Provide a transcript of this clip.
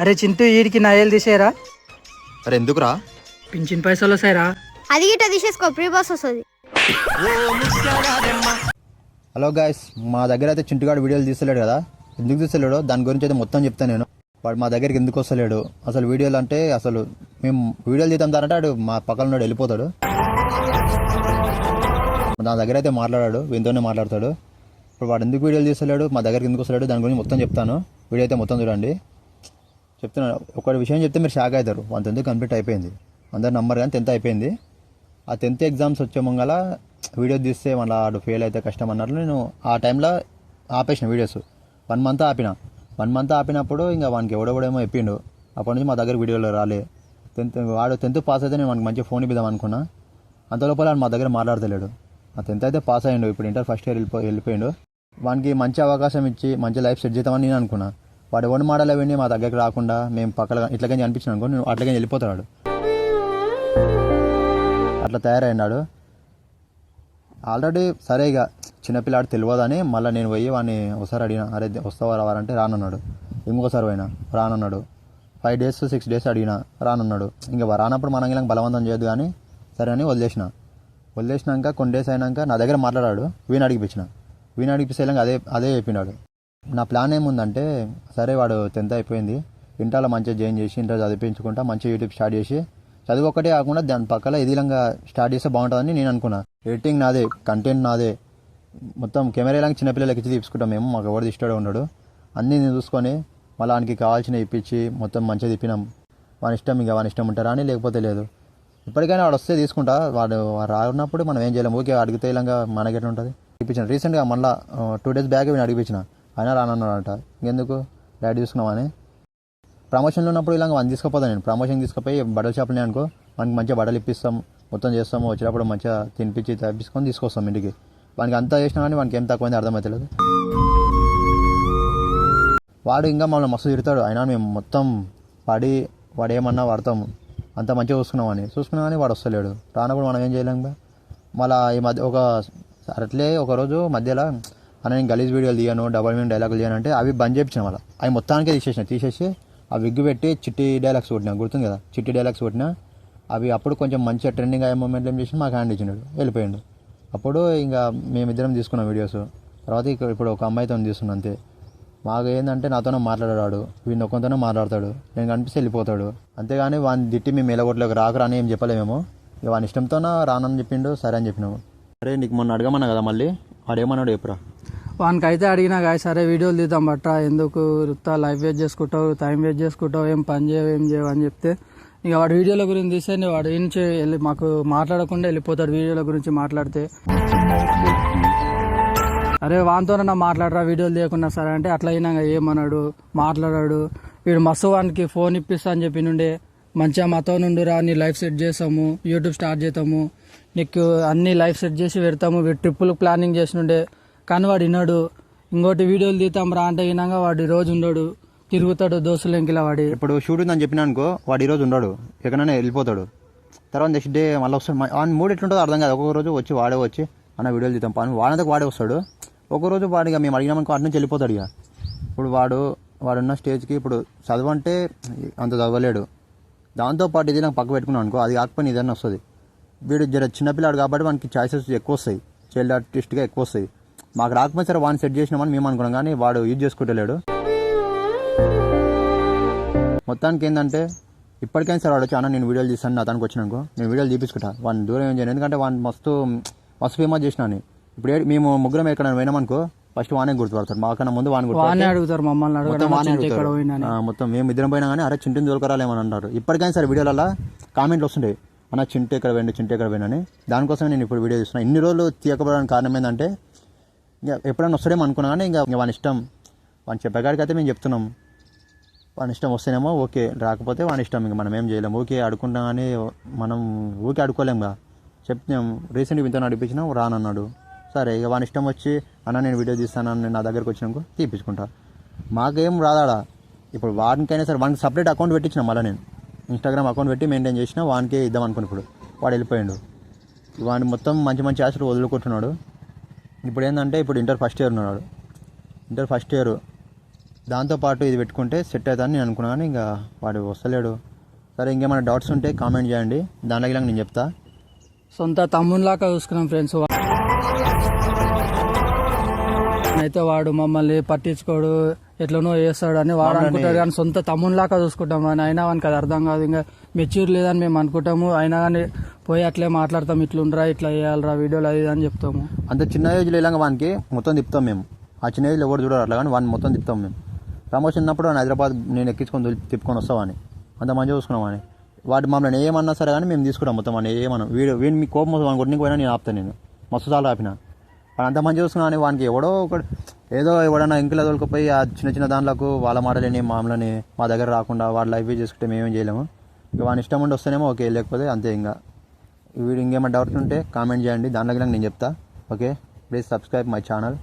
అరే చింటూ వీడికి నాయలు తీసేరా అరే ఎందుకురా? పింఛన్ పైసలు వస్తాయిరా. అది గిట్ట తీసేసుకో ప్రీ బస్ వస్తుంది. హలో గాయస్ మా దగ్గర అయితే చింటుగాడు వీడియోలు తీస్తలేడు కదా. ఎందుకు తీస్తలేడో? దాని గురించి అయితే మొత్తం చెప్తాను నేను. వాడు మా దగ్గరికి ఎందుకు వస్తలేడు? అసలు వీడియోలు అంటే అసలు మేము వీడియోలు తీద్దాం అంటే వాడు మా పక్కన ఉన్నాడు వెళ్ళిపోతాడు. నా దగ్గర అయితే మాట్లాడాడు వీనితోనే మాట్లాడతాడు. ఇప్పుడు వాడు ఎందుకు వీడియోలు తీస్తలేడు? మా దగ్గరికి ఎందుకు వస్తలేడు? దాని గురించి మొత్తం చెప్తాను. వీడియో అయితే మొత్తం చూడండి. చెప్తున్నాను. ఒక విషయం చెప్తే మీరు షాక్ అవుతారు. వన్ టెన్త్ కంప్లీట్ అయిపోయింది. అందరు నంబర్ కానీ టెన్త్ అయిపోయింది. ఆ టెన్త్ ఎగ్జామ్స్ వచ్చే ముంగల వీడియో తీస్తే మళ్ళీ ఆడు ఫెయిల్ అయితే కష్టం అన్నట్లు నేను ఆ టైంలో ఆపేసిన వీడియోస్. వన్ మంత్ ఆపిన. వన్ మంత్ ఆపినప్పుడు ఇంకా వానికి ఎవడెవడేమో చెప్పిండు. అప్పటి నుంచి మా దగ్గర వీడియోలో రాలే. టెన్త్ వాడు టెన్త్ పాస్ అయితే నేను వానికి మంచి ఫోన్ ఇద్దాం అనుకున్నా. అంత లోపల వాడు మా దగ్గర మాట్లాడతలేడు. ఆ టెన్త్ అయితే పాస్ అయ్యిండు ఇప్పుడు ఇంటర్ ఫస్ట్ ఇయర్ వెళ్ళిపో వెళ్ళిపోయిండు. వానికి మంచి అవకాశం ఇచ్చి మంచి లైఫ్ సెట్ చేద్దామని నేను అనుకున్నా. వాడు ఎవరి మాటలు విని మా దగ్గరికి రాకుండా మేము పక్కన ఇట్లాగని అనిపించిన అనుకో నేను అట్లాగే వెళ్ళిపోతాడు అట్లా తయారైనాడు. ఆల్రెడీ సరే ఇక చిన్నపిల్లాడు తెలియదని మళ్ళీ నేను పోయి వాడిని ఒకసారి అడిగిన అరే వస్తావా రావాలంటే రానన్నాడు. ఇంకోసారి పోయినా రానన్నాడు. ఫైవ్ డేస్ సిక్స్ డేస్ అడిగిన రానన్నాడు. ఇంకా రానప్పుడు మనం ఇలా బలవంతం చేయదు కానీ సరే అని వదిలేసిన. వదిలేసినాక కొన్ని డేస్ అయినాక నా దగ్గర మాట్లాడాడు. వీణ అడిగిపించిన. వీణ అడిగిపిస్తే అదే అదే చెప్పినాడు. నా ప్లాన్ ఏముందంటే సరే వాడు టెన్త్ అయిపోయింది ఇంటర్లో మంచిగా జాయిన్ చేసి ఇంటర్ చదివించుకుంటా మంచిగా యూట్యూబ్ స్టార్ట్ చేసి చదువు ఒకటే కాకుండా దాని పక్కన ఇదిలంగా స్టార్ట్ చేస్తే బాగుంటుందని నేను అనుకున్నా. ఎడిటింగ్ నాదే కంటెంట్ నాదే మొత్తం కెమెరా లాగా చిన్నపిల్లలకి ఇచ్చి తీసుకుంటాం మేము మాకు ఎవరు ఇష్టడే ఉన్నాడు అన్నీ నేను చూసుకొని మళ్ళీ వానికి కావాల్సిన ఇప్పించి మొత్తం మంచిగా తిప్పినాం. వాని ఇష్టం ఇంకా వాని ఇష్టం ఉంటారా అని లేకపోతే లేదు. ఇప్పటికైనా వాడు వస్తే తీసుకుంటా వాడు రానప్పుడు మనం ఏం చేయలేము ఊకే అడిగితే ఇలాగా మనకి ఎట్లా ఉంటుంది? ఇప్పించాను. రీసెంట్గా మళ్ళీ టూ డేస్ బ్యాక్ నేను అడిగిపించిన. అయినా రానన్నాడట. ఇంకెందుకు? డాడీ చూసుకున్నామని. ప్రమోషన్లో ఉన్నప్పుడు ఇలా వన్ తీసుకుపోతాను నేను. ప్రమోషన్ తీసుకుపోయి బట్టల షాప్లో అనుకో మనకి మంచిగా బట్టలు ఇప్పిస్తాం మొత్తం చేస్తాము వచ్చేటప్పుడు మంచిగా తినిపించి తప్పించుకొని తీసుకొస్తాం ఇంటికి. వానికి అంతా చేసినా కానీ వానికి ఏం తక్కువైంది అర్థమవుతలేదు వాడు ఇంకా మమ్మల్ని మస్తు తిడతాడు. అయినా మేము మొత్తం పడి వాడు ఏమన్నా వాడతాం. అంత మంచిగా చూసుకున్నామని. చూసుకున్నా కానీ వాడు వస్తలేడు. రానప్పుడు మనం ఏం చేయలేం మళ్ళీ ఈ మధ్య ఒక అట్లే ఒకరోజు మధ్యలో అని నేను గలీజ్ వీడియోలు తీయను డబల్ మీన్ డైలాగులు తీయను అంటే అవి బంద్ చేయించిన మళ్ళీ. అవి మొత్తానికే తీసేసిన తీసేసి ఆ విగ్ పెట్టి చిట్టి డైలాగ్స్ కొట్టినా గుర్తుంది కదా? చిట్టి డైలాగ్స్ కొట్టినా అవి అప్పుడు కొంచెం మంచిగా ట్రెండింగ్ అయ్యే మూమెంట్ ఏం చేసి మాకు హ్యాండ్ ఇచ్చినాడు వెళ్ళిపోయాడు. అప్పుడు ఇంకా మేమిద్దరం తీసుకున్నాం వీడియోస్ తర్వాత ఇక్కడ ఇప్పుడు ఒక అమ్మాయితో తీసుకున్నాను అంతే. మాకు ఏంటంటే నాతోనే మాట్లాడాడు వీడిని ఒక్కొంతోనే మాట్లాడతాడు నేను కనిపిస్తే వెళ్ళిపోతాడు. అంతేగాని వాడిని తిట్టి మేము ఎలగొట్లోకి రాకరా అని ఏం చెప్పలేమేమో. ఇక వాని ఇష్టంతోనే రానని చెప్పిండు సరే అని చెప్పినాము. అరే నీకు మొన్న అడగమన్నా కదా మళ్ళీ? వాడు ఏమన్నాడు వానికైతే వానికి అయితే అడిగినా గాయ సరే వీడియోలు తీద్దాం బట్ట ఎందుకు వృత్తా లైఫ్ వేస్ట్ చేసుకుంటావు టైం వేస్ట్ చేసుకుంటావు ఏం పని చేయవు ఏం చేయవు అని చెప్తే ఇక వాడు వీడియోల గురించి తీస్తే వాడు ఏం వెళ్ళి మాకు మాట్లాడకుండా వెళ్ళిపోతాడు వీడియోల గురించి మాట్లాడితే. అరే వానితోనన్నా మాట్లాడరా వీడియోలు తీయకుండా సరే అంటే అట్లా అయినా ఏమన్నాడు? మాట్లాడాడు. వీడు మస్తు వానికి ఫోన్ ఇప్పిస్తా అని చెప్పి నుండే మంచిగా మాతో నుండురా నీ లైఫ్ సెట్ చేస్తాము యూట్యూబ్ స్టార్ట్ చేస్తాము. నీకు అన్ని లైఫ్ సెట్ చేసి పెడతాము. వీడు ట్రిప్పులు ప్లానింగ్ చేసినుండే. కానీ వాడు విన్నాడు ఇంకోటి వీడియోలు తీద్దాం రా అంటే వినాక వాడు రోజు ఉండడు తిరుగుతాడు దోస్తులు ఇంకిలా వాడి. ఇప్పుడు షూట్ ఉందని చెప్పిన అనుకో వాడు ఈరోజు ఉండడు ఎక్కడైనా వెళ్ళిపోతాడు. తర్వాత నెక్స్ట్ డే మళ్ళీ వస్తాడు మ- మూడు ఎట్లుంటుందో అర్థం కాదు. ఒక్కొక్క రోజు వచ్చి వాడే వచ్చి అన్న వీడియోలు తీద్దాం పని వాడినందుకు వాడే వస్తాడు. ఒక్కరోజు రోజు ఇక మేము అడిగినామనుకో అటు నుంచి వెళ్ళిపోతాడు ఇక. ఇప్పుడు వాడు వాడున్న స్టేజ్కి ఇప్పుడు చదవంటే అంత చదవలేడు. దాంతోపాటు ఇది నాకు పక్క పెట్టుకున్నాను అనుకో అది కాకపోయినా ఏదైనా వస్తుంది. వీడు జర చిన్నపిల్లాడు కాబట్టి మనకి ఛాయిసెస్ ఎక్కువ వస్తాయి. చైల్డ్ ఆర్టిస్ట్గా ఎక్కువ వస్తాయి. మాకు రాకపోతే సరే వాడిని సెట్ చేసినామని మేము అనుకున్నాం కానీ వాడు యూజ్ చేసుకుంటలేడు మొత్తానికి ఏంటంటే ఇప్పటికైనా సరే వాడు వచ్చి అన్న నేను వీడియోలు తీస్తాను నా తనకు వచ్చినానుకో నేను వీడియోలు తీపించుకుంటా వాడిని దూరం ఏం చేయను ఎందుకంటే వాడిని మస్తు మస్తు ఫేమస్ చేసినాను ఇప్పుడు మేము ముగ్గురం ఎక్కడ పోయినామనుకో ఫస్ట్ వానే గుర్తుపడతాడు మాకన్నా ముందు వాని వానే అడుగుతారు మమ్మల్ని మొత్తం ఇక్కడ. పోయినా మేము ఇద్దరం పోయినా కానీ అరే చింటిని దొరకరాలేమని అంటారు ఇప్పటికైనా సరే వీడియోలలో కామెంట్లు వస్తుంటాయి. అన్న చింటి ఎక్కడ పోయిండు చింటి ఎక్కడ పోయినా అని. దానికోసమే నేను ఇప్పుడు వీడియో చూస్తున్నా ఇన్ని రోజులు తీయకపోవడానికి కారణం ఏంటంటే ఇంకా ఎప్పుడైనా వస్తాడేమో అనుకున్నా కానీ ఇంకా వాని ఇష్టం. వాని చెప్పేకాడికి అయితే మేము చెప్తున్నాం. వాని ఇష్టం వస్తేనేమో ఓకే రాకపోతే వాని ఇష్టం ఇంకా మనం ఏం చేయలేము ఓకే అడుకుంటాం కానీ మనం ఊకే అడుకోలేముగా చెప్తున్నాం రీసెంట్గా ఇంత నడిపించినా రానన్నాడు. సరే ఇక వాని ఇష్టం వచ్చి అన్న నేను వీడియో తీస్తానని నేను నా దగ్గరకు వచ్చినాక తీపించుకుంటా మాకేం రాదాడా? ఇప్పుడు వాడికైనా సరే వానికి సపరేట్ అకౌంట్ పెట్టించిన మళ్ళీ నేను. ఇన్స్టాగ్రామ్ అకౌంట్ పెట్టి మెయింటైన్ చేసిన వానికే ఇద్దాం అనుకుని ఇప్పుడు వాడు వెళ్ళిపోయాడు. వాడిని మొత్తం మంచి మంచి ఆశలు వదులుకుంటున్నాడు. ఇప్పుడు ఏంటంటే ఇప్పుడు ఇంటర్ ఫస్ట్ ఇయర్ ఉన్నాడు. ఇంటర్ ఫస్ట్ ఇయర్ దాంతోపాటు ఇది పెట్టుకుంటే సెట్ అవుతుందని నేను అనుకున్నాను ఇంకా వాడు వస్తలేడు. సరే ఇంకేమైనా డౌట్స్ ఉంటే కామెంట్ చేయండి. దాని ఇలా నేను చెప్తా. సొంత తమ్మునిలాగా చూసుకున్నాం ఫ్రెండ్స్ అయితే వాడు మమ్మల్ని పట్టించుకోడు. ఎట్లనో చేస్తాడు అని వాడు అనుకుంటాడు కానీ సొంత తమ్మునిలాగా చూసుకుంటాం అని అయినా వానికి అది అర్థం కాదు. ఇంకా మెచ్యూర్ లేదని మేము అనుకుంటాము. అయినా కానీ పోయి అట్లే మాట్లాడతాం. ఇట్లుండ్రా ఇట్లా చేయాలరా వీడియోలు అది అని చెప్తాము. అంత చిన్న ఏజ్లో ఇలాగ వానికి మొత్తం తిప్పుతాం మేము. ఆ చిన్న ఏజ్లో ఎవరు చూడరు అట్లా కానీ వాడిని మొత్తం తిప్పుతాం మేము. ప్రమోషన్ ఉన్నప్పుడు హైదరాబాద్ నేను ఎక్కించుకొని తిప్పుకొని వస్తామని అంత మంచిగా చూసుకున్నాం అని వాడు మమ్మల్ని ఏమన్నా సరే కానీ మేము తీసుకుంటాం మొత్తం అని ఏమన్నా వీడు వీడిని మీ కోపం వస్తుంది వాడిని కొట్టుకు పోయినా నేను ఆపుతాను నేను. మస్తు సార్లు ఆపిన. వాడు అంత మంచిగా చూసుకున్నా అని వానికి ఎవడో ఒకడు ఏదో ఎవడన్నా ఇంట్లో తోలుకుపోయి ఆ చిన్న చిన్న దాంట్లకు వాళ్ళ మాటలేని మామలని మా దగ్గర రాకుండా వాళ్ళ లైఫ్ చేసుకుంటే మేమేం చేయలేము. ఇక వాని ఇష్టం ఉండి వస్తేనేమో ఓకే లేకపోతే అంతే ఇంకా. వీడు ఇంకేమైనా డౌట్ ఉంటే కామెంట్ చేయండి. దాంట్లోకి నేను చెప్తా. Okay? Please subscribe my channel